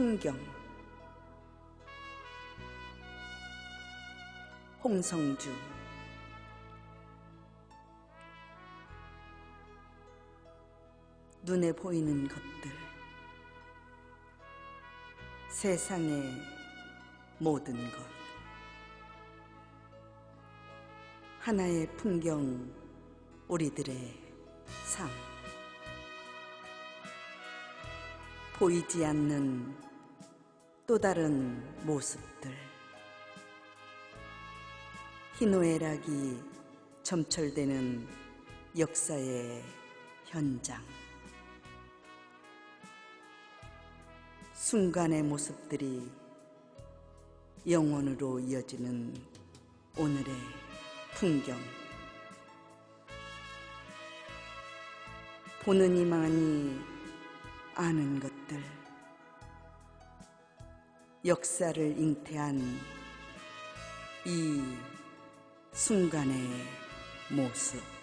풍경. 홍성주. 눈에 보이는 것들. 세상의 모든 것. 하나의 풍경 우리들의 삶. 보이지 않는 또 다른 모습들. 희노애락이 점철되는 역사의 현장. 순간의 모습들이 영원으로 이어지는 오늘의 풍경. 보는 이만이 아는 것들 역사를 잉태한 이 순간의 모습